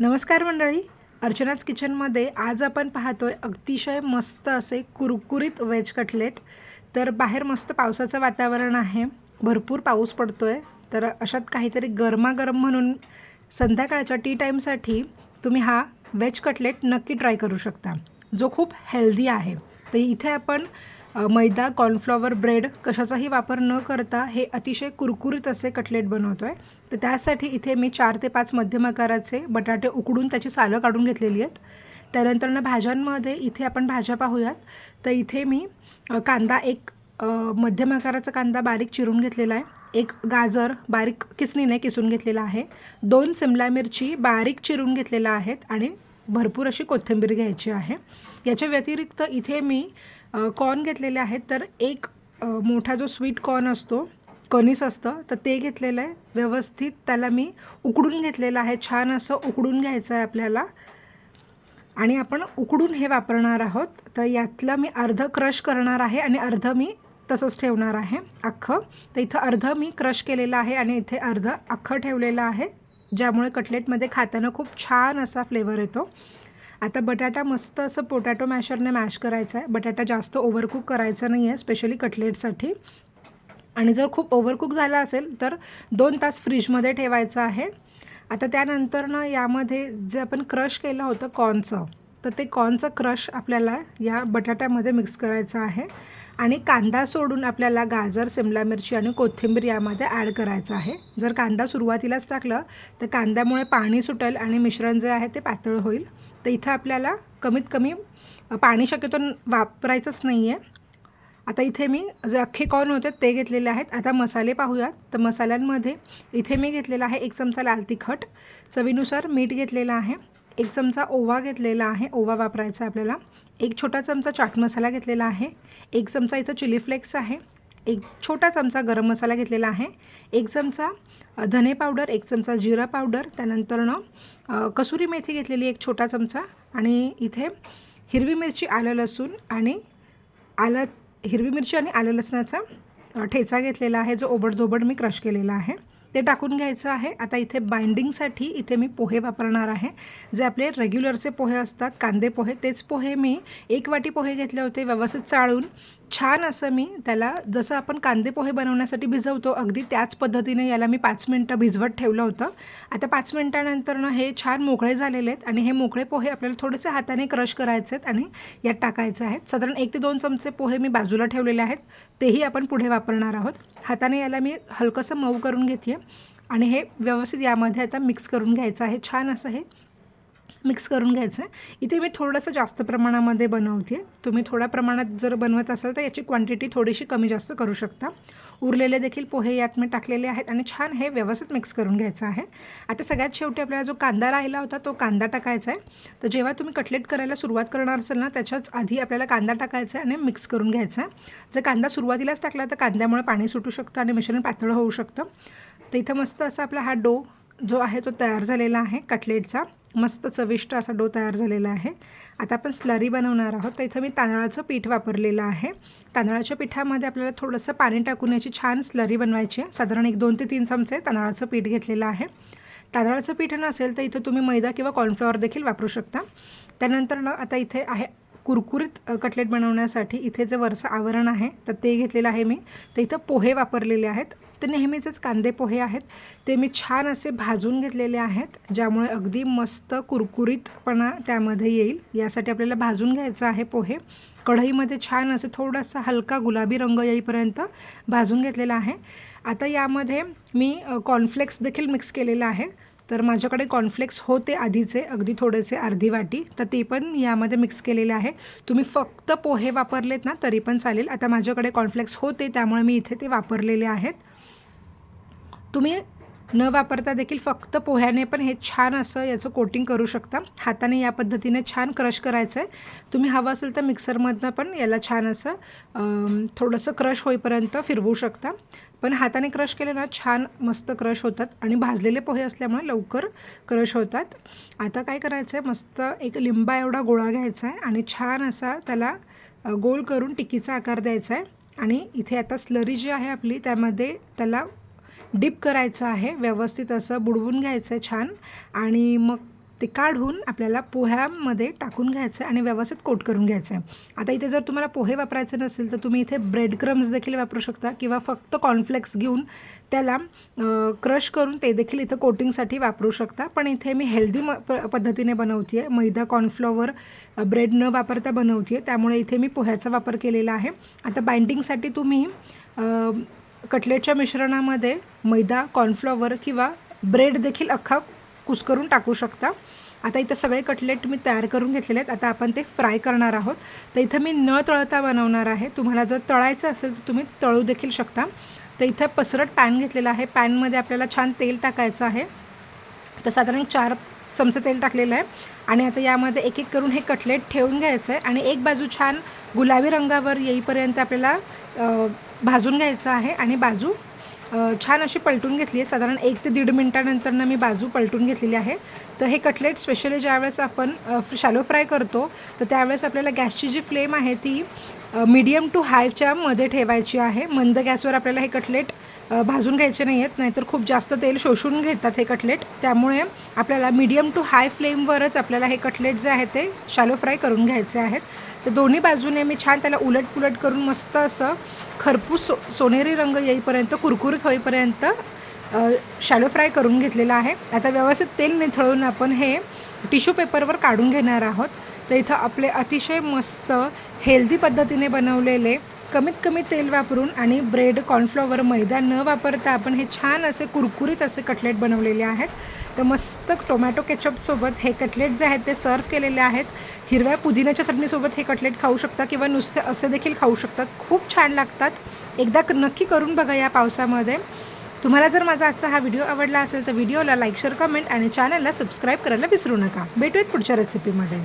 नमस्कार मंडळी. अर्चनाच किचनमध्ये आज आपण पाहतोय अतिशय मस्त असे कुरकुरीत व्हेज कटलेट. तर बाहेर मस्त पावसाचं वातावरण आहे. भरपूर पाऊस पडतो आहे तर अशात काहीतरी गरमागरम म्हणून संध्याकाळच्या टी टाईमसाठी तुम्ही हा व्हेज कटलेट नक्की ट्राय करू शकता. जो खूप हेल्दी आहे. तर इथे आपण मैदा कॉर्नफ्लॉवर ब्रेड कशाचाही वापर न करता हे अतिशय कुरकुरीत असे कटलेट बनवतो आहे तर त्यासाठी इथे मी चार ते पाच मध्यम आकाराचे बटाटे उकडून त्याची सालं काढून घेतलेली आहेत. त्यानंतर ना भाज्यांमध्ये इथे आपण भाज्या पाहूयात. तर इथे मी कांदा एक मध्यम आकाराचा कांदा बारीक चिरून घेतलेला आहे. एक गाजर बारीक किसणीने किसून घेतलेला आहे. दोन सिमला मिरची बारीक चिरून घेतलेल्या आहेत आणि भरपूर अशी कोथिंबीर घ्यायची आहे. याच्या व्यतिरिक्त इथे मी कॉर्न घेतलेले आहेत. तर एक मोठा जो स्वीट कॉर्न असतो कणीस असतं तर ते घेतलेलं आहे. व्यवस्थित त्याला मी उकडून घेतलेलं आहे. छान असं उकडून घ्यायचं आहे आपल्याला. आणि आपण उकडून हे वापरणार आहोत. तर यातलं मी अर्ध क्रश करणार आहे आणि अर्ध मी तसंच ठेवणार आहे. अख्खं. तर इथं अर्ध मी क्रश केलेलं आहे आणि इथे अर्ध अख्खं ठेवलेलं आहे. ज्यामुळे कटलेटमध्ये खाताना खूप छान असा फ्लेवर येतो. आता बटाटा मस्त असं पोटॅटो मॅशरने मॅश करायचा आहे. बटाटा जास्त ओव्हरकुक करायचा नाही आहे स्पेशली कटलेटसाठी आणि जर खूप ओव्हरकुक झाला असेल तर दोन तास फ्रीजमध्ये ठेवायचं आहे. आता त्यानंतर ना यामध्ये जे आपण क्रश केलं होतं कॉर्नचं तर ते कॉर्नचं क्रश आपल्याला या बटाट्यामध्ये मिक्स करायचं आहे. आणि कांदा सोडून आपल्याला गाजर सिमला मिरची आणि कोथिंबीर यामध्ये ॲड करायचं आहे. जर कांदा सुरुवातीलाच टाकलं तर कांद्यामुळे पाणी सुटेल आणि मिश्रण जे आहे ते पातळ होईल. तर इथं आपल्याला कमीत कमी पाणी शक्यतो वापरायचंच नाही आहे आता इथे मी जे अख्खे कॉर्न होते ते घेतलेले आहेत. आता मसाले पाहूयात. तर मसाल्यांमध्ये इथे मी घेतलेला आहे एक चमचा लाल तिखट. चवीनुसार मीठ घेतलेलं आहे. एक चमचा ओवा घेतलेला आहे. ओवा वापरायचा आपल्याला. एक छोटा चमचा चाट मसाला घेतलेला आहे. एक चमचा इथं चिली फ्लेक्स आहे. एक छोटा चमचा गरम मसाला घेतलेला आहे. एक चमचा धने पावडर एक चमचा जिरा पावडर त्यानंतरनं कसुरी मेथी घेतलेली एक छोटा चमचा आणि इथे हिरवी मिरची आलं लसूण आणि आलं हिरवी मिरची आणि आलं लसणाचा ठेचा घेतलेला आहे जो ओबडधोबड मी क्रश केलेला आहे. ते टाकून घ्यायचं आहे. आता इथे बाइंडिंगसाठी इथे मी पोहे वापरणार आहे. जे आपले रेग्युलरचे पोहे असतात कांदे पोहे तेच पोहे मी एक वाटी पोहे घेतले होते व्यवस्थित चाळून. छान असं मी त्याला जसं आपण कांदे पोहे बनवण्यासाठी भिजवतो अगदी त्याच पद्धतीने याला मी पाच मिनटं भिजवत ठेवलं होतं. आता पाच मिनटानंतरनं हे छान मोकळे झालेले आहेत आणि हे मोकळे पोहे आपल्याला थोडेसे हाताने क्रश करायचे आहेत आणि यात टाकायचे आहेत. साधारण एक ते दोन चमचे पोहे मी बाजूला ठेवलेले आहेत. तेही आपण पुढे वापरणार आहोत. हाताने याला मी हलकंसं मऊ करून घेते आणि हे व्यवस्थित यामध्ये आता मिक्स करून घ्यायचं आहे. छान असं हे मिक्स करून घ्यायचं आहे. इथे मी थोडंसं जास्त प्रमाणामध्ये बनवते. तुम्ही थोड्या प्रमाणात जर बनवत असाल तर याची क्वांटिटी थोडीशी कमी जास्त करू शकता. उरलेले देखील पोहे यात मी टाकलेले आहेत आणि छान हे व्यवस्थित मिक्स करून घ्यायचं आहे. आता सगळ्यात शेवटी आपल्याला जो कांदा राहिला होता तो कांदा टाकायचा आहे. तर जेव्हा तुम्ही कटलेट करायला सुरुवात करणार असाल ना त्याच्याच आधी आपल्याला कांदा टाकायचा आहे आणि मिक्स करून घ्यायचा आहे. जर कांदा सुरुवातीलाच टाकला तर कांद्यामुळे पाणी सुटू शकतं आणि मिश्रण पातळ होऊ शकतं. तर इथं मस्त असा आपला हा डो जो आहे तो तयार झालेला आहे कटलेटचा मस्त चविष्ट असा डो तयार झालेला आहे. आता आपण स्लरी बनवणार आहोत. तर इथं मी तांदळाचं पीठ वापरलेलं आहे. तांदळाच्या पिठामध्ये आपल्याला थोडंसं पाणी टाकून याची छान स्लरी बनवायची आहे. साधारण एक दोन ते तीन चमचे तांदळाचं पीठ घेतलेलं आहे. तांदळाचं पीठ नसेल तर इथं तुम्ही मैदा किंवा कॉर्नफ्लॉवर देखील वापरू शकता. त्यानंतर ना आता इथे आहे कुरकुरीत कटलेट बनवण्यासाठी इथे जे वरचं आवरण आहे तर ते घेतलेलं आहे मी. तर इथं पोहे वापरलेले आहेत. तर नेहमीचेच कांदे पोहे आहेत. ते मी छान असे भाजून घेतलेले आहेत ज्यामुळे अगदी मस्त कुरकुरीतपणा त्यामध्ये येईल. यासाठी आपल्याला भाजून घ्यायचं आहे पोहे. कढईमध्ये छान असे थोडासा हलका गुलाबी रंग येईपर्यंत भाजून घेतलेला आहे. आता यामध्ये मी कॉर्नफ्लेक्स देखील मिक्स केलेला आहे. तर माझ्याकडे कॉर्नफ्लेक्स होते आधीचे अगदी थोडेसे अर्धी वाटी तर ते पण यामध्ये मिक्स केलेले आहे. तुम्ही फक्त पोहे वापरलेत ना तरी पण चालेल. आता माझ्याकडे कॉर्नफ्लेक्स होते त्यामुळे मी इथे ते वापरलेले आहेत. तुम्ही न वापरता देखील फक्त पोह्याने पण हे छान असं याचं कोटिंग करू शकता. हाताने या पद्धतीने छान क्रश करायचं आहे तुम्ही हवं असेल तर मिक्सरमधनं पण याला छान असं थोडंसं क्रश होईपर्यंत फिरवू शकता. पण हाताने क्रश केले ना छान मस्त क्रश होतात आणि भाजलेले पोहे असल्यामुळे लवकर क्रश होतात. आता काय करायचं आहे मस्त एक लिंबा एवढा गोळा घ्यायचा आहे आणि छान असा त्याला गोल करून टिकीचा आकार द्यायचा आहे आणि इथे आता स्लरी जी आहे आपली त्यामध्ये त्याला डिप करायचं आहे व्यवस्थित असं बुडवून घ्यायचं आहे छान. आणि मग ते काढून आपल्याला पोह्यामध्ये टाकून घ्यायचं आहे आणि व्यवस्थित कोट करून घ्यायचं. आहे आता इथे जर तुम्हाला पोहे वापरायचे नसेल तर तुम्ही इथे ब्रेड क्रम्स देखील वापरू शकता किंवा फक्त कॉर्नफ्लेक्स घेऊन त्याला क्रश करून ते देखील इथं कोटिंगसाठी वापरू शकता. पण इथे मी हेल्दी म प पद्धतीने बनवते आहे मैदा कॉर्नफ्लॉवर ब्रेड न वापरता बनवते आहे त्यामुळे इथे मी पोह्याचा वापर केलेला आहे. आता बाइंडिंगसाठी तुम्ही कटलेटच्या मिश्रणामध्ये मैदा कॉर्नफ्लॉवर किंवा ब्रेड देखील अख्खा कुस्करून टाकू शकता. आता इथं सगळे कटलेट मी तयार करून घेतलेले आहेत. आता आपण ते फ्राय करणार आहोत. तर इथं मी न तळता बनवणार आहे. तुम्हाला जर तळायचं असेल तर तुम्ही तळू देखील शकता. तर इथं पसरट पॅन घेतलेला आहे. पॅनमध्ये आपल्याला छान तेल टाकायचं आहे. तर साधारण चार चमचे तेल टाकलेलं आहे. आणि आता यामध्ये एक एक करून हे कटलेट ठेवून घ्यायचं आहे. आणि एक बाजू छान गुलाबी रंगावर येईपर्यंत आपल्याला भाजून घ्यायचं आहे. आणि बाजू छान अशी पलटून घेतली आहे. साधारण एक ते दीड मिनटानंतरनं मी बाजू पलटून घेतलेली आहे. तर हे कटलेट स्पेशली ज्यावेळेस आपण शॅलो फ्राय करतो तर त्यावेळेस आपल्याला गॅसची जी फ्लेम आहे ती मीडियम टू हायच्या मध्ये ठेवायची आहे. मंद गॅसवर आपल्याला हे कटलेट भाजून घ्यायचे नाही आहेत नाहीतर खूप जास्त तेल शोषून घेतात हे कटलेट. त्यामुळे आपल्याला मीडियम टू हाय फ्लेमवरच आपल्याला हे कटलेट जे आहे ते शालो फ्राय करून घ्यायचे आहेत. तर दोन्ही बाजूने मी छान त्याला उलट पुलट करून मस्त असं खरपूस सो सोनेरी रंग येईपर्यंत कुरकुरीत होईपर्यंत शॅलो फ्राय करून घेतलेला आहे. आता व्यवस्थित तेल निथळून आपण हे टिश्यू पेपरवर काढून घेणार आहोत. तर इथं आपले अतिशय मस्त हेल्दी पद्धतीने बनवलेले कमीत कमी तेल वापरून आणि ब्रेड कॉर्नफ्लॉवर मैदा न वापरता आपण हे छान असे कुरकुरीत असे कटलेट बनवलेले आहेत. तर मस्त टोमॅटो केचपसोबत हे कटलेट जे आहेत ते सर्व केलेले आहेत. हिरव्या पुदिन्याच्या चटणीसोबत हे कटलेट खाऊ शकता किंवा नुसते असे देखील खाऊ शकतात. खूप छान लागतात. एकदा क- नक्की करून बघा या पावसामध्ये. तुम्हाला जर माझा आजचा हा व्हिडिओ आवडला असेल तर व्हिडिओला लाईक शेअर कमेंट आणि चॅनलला सबस्क्राईब करायला विसरू नका. भेटूयात पुढच्या रेसिपीमध्ये